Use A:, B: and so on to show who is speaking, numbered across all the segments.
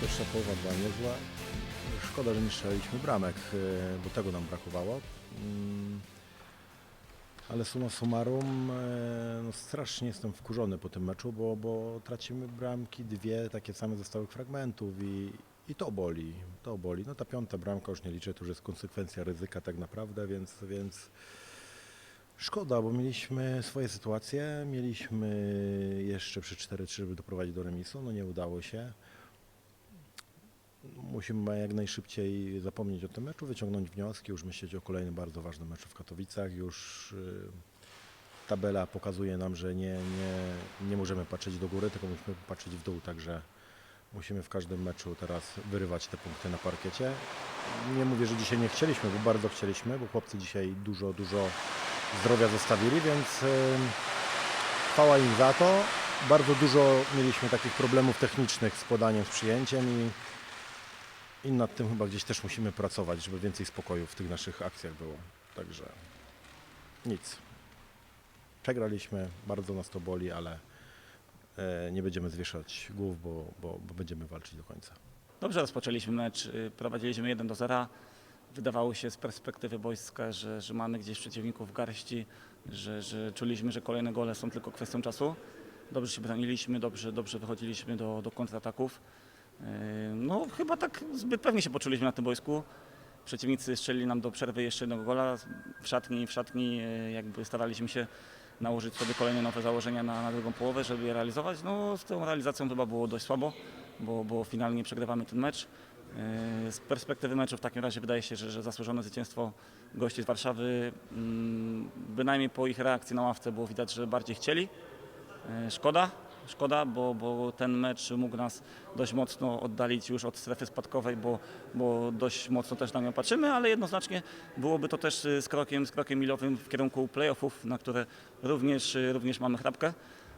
A: Pierwsza połowa była niezła. Szkoda, że nie strzeliliśmy bramek, e, bo tego nam brakowało. Mm, Ale summa summarum, e, no strasznie jestem wkurzony po tym meczu, bo, bo tracimy bramki, dwie takie same ze stałych fragmentów i, i to boli, to boli. No ta piąta bramka już nie liczę, to już jest konsekwencja ryzyka tak naprawdę, więc, więc szkoda, bo mieliśmy swoje sytuacje, mieliśmy jeszcze przy 4-3, żeby doprowadzić do remisu, no nie udało się. Musimy jak najszybciej zapomnieć o tym meczu, wyciągnąć wnioski, już myśleć o kolejnym bardzo ważnym meczu w Katowicach. Już y, tabela pokazuje nam, że nie, nie, nie możemy patrzeć do góry, tylko musimy patrzeć w dół, także musimy w każdym meczu teraz wyrywać te punkty na parkiecie. Nie mówię, że dzisiaj nie chcieliśmy, bo bardzo chcieliśmy, bo chłopcy dzisiaj dużo, dużo zdrowia zostawili, więc y, chwała im za to. Bardzo dużo mieliśmy takich problemów technicznych z podaniem, z przyjęciem i i nad tym chyba gdzieś też musimy pracować, żeby więcej spokoju w tych naszych akcjach było. Także nic. Przegraliśmy, bardzo nas to boli, ale e, nie będziemy zwieszać głów, bo, bo, bo będziemy walczyć do końca.
B: Dobrze rozpoczęliśmy mecz, y, prowadziliśmy 1 do 0. Wydawało się z perspektywy boiska, że, że mamy gdzieś przeciwników w garści, że, że czuliśmy, że kolejne gole są tylko kwestią czasu. Dobrze się broniliśmy, dobrze, dobrze wychodziliśmy do, do kontrataków. Y, No chyba tak zbyt pewnie się poczuliśmy na tym boisku. Przeciwnicy strzelili nam do przerwy jeszcze jednego gola. W szatni, w szatni y, jakby staraliśmy się nałożyć sobie kolejne nowe założenia na, na drugą połowę, żeby je realizować. No z tą realizacją chyba było dość słabo, bo, bo finalnie przegrywamy ten mecz. Yy, Z perspektywy meczu w takim razie wydaje się, że, że zasłużone zwycięstwo gości z Warszawy, mm, bynajmniej po ich reakcji na ławce było widać, że bardziej chcieli. Yy, Szkoda, szkoda, bo, bo ten mecz mógł nas dość mocno oddalić już od strefy spadkowej, bo, bo dość mocno też na nią patrzymy, ale jednoznacznie byłoby to też y, z krokiem, z krokiem milowym w kierunku playoffów, na które również, y, również mamy chrapkę.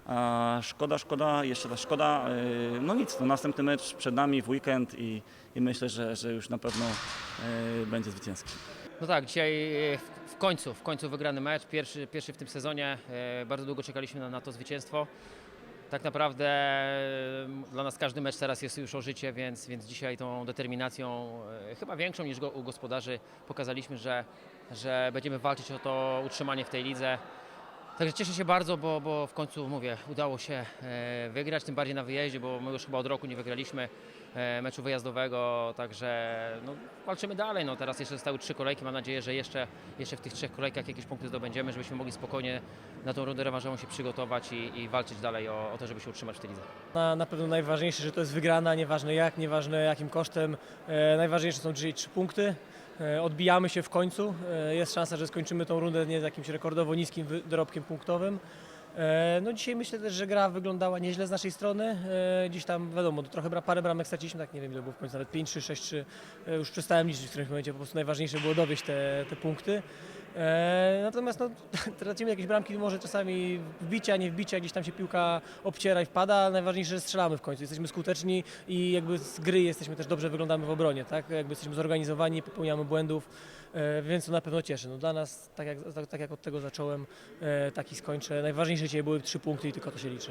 B: A szkoda, szkoda, jeszcze raz szkoda. Yy, No nic, no następny mecz przed nami w weekend i, i myślę, że, że już na pewno będzie zwycięski.
C: No tak, dzisiaj w, końcu, w końcu wygrany mecz, pierwszy, pierwszy w tym sezonie. Bardzo długo czekaliśmy na, na to zwycięstwo. Tak naprawdę e, dla nas każdy mecz teraz jest już o życie, więc, więc dzisiaj tą determinacją, e, chyba większą niż go, u gospodarzy, pokazaliśmy, że, że będziemy walczyć o to utrzymanie w tej lidze. Także cieszę się bardzo, bo, bo w końcu, mówię, udało się e, wygrać, tym bardziej na wyjeździe, bo my już chyba od roku nie wygraliśmy meczu wyjazdowego, także no, walczymy dalej. No, teraz jeszcze zostały trzy kolejki, mam nadzieję, że jeszcze, jeszcze w tych trzech kolejkach jakieś punkty zdobędziemy, żebyśmy mogli spokojnie na tą rundę rewanżową się przygotować i, i walczyć dalej o, o to, żeby się utrzymać w tej lidze.
D: Na, na pewno najważniejsze, że to jest wygrana, nieważne jak, nieważne jakim kosztem. E, najważniejsze są dzisiaj trzy punkty. E, odbijamy się w końcu. E, jest szansa, że skończymy tą rundę nie z jakimś rekordowo niskim dorobkiem punktowym. E, no dzisiaj myślę też, że gra wyglądała nieźle z naszej strony. E, Dziś tam wiadomo, trochę bra, parę bramek straciliśmy, tak nie wiem ile było w końcu, nawet 5 3 6 3 E, Już przestałem liczyć w którymś momencie, po prostu najważniejsze było dowieść te, te punkty. E, natomiast no, tracimy jakieś bramki, może czasami wbicia, nie wbicia, gdzieś tam się piłka obciera i wpada, ale najważniejsze, że strzelamy w końcu. Jesteśmy skuteczni i jakby z gry jesteśmy też dobrze wyglądamy w obronie, tak? Jakby jesteśmy zorganizowani, nie popełniamy błędów, e, więc to na pewno cieszy. No, dla nas, tak jak, tak, tak jak od tego zacząłem, e, taki skończę. Najważniejsze dzisiaj były trzy punkty i tylko to się liczy.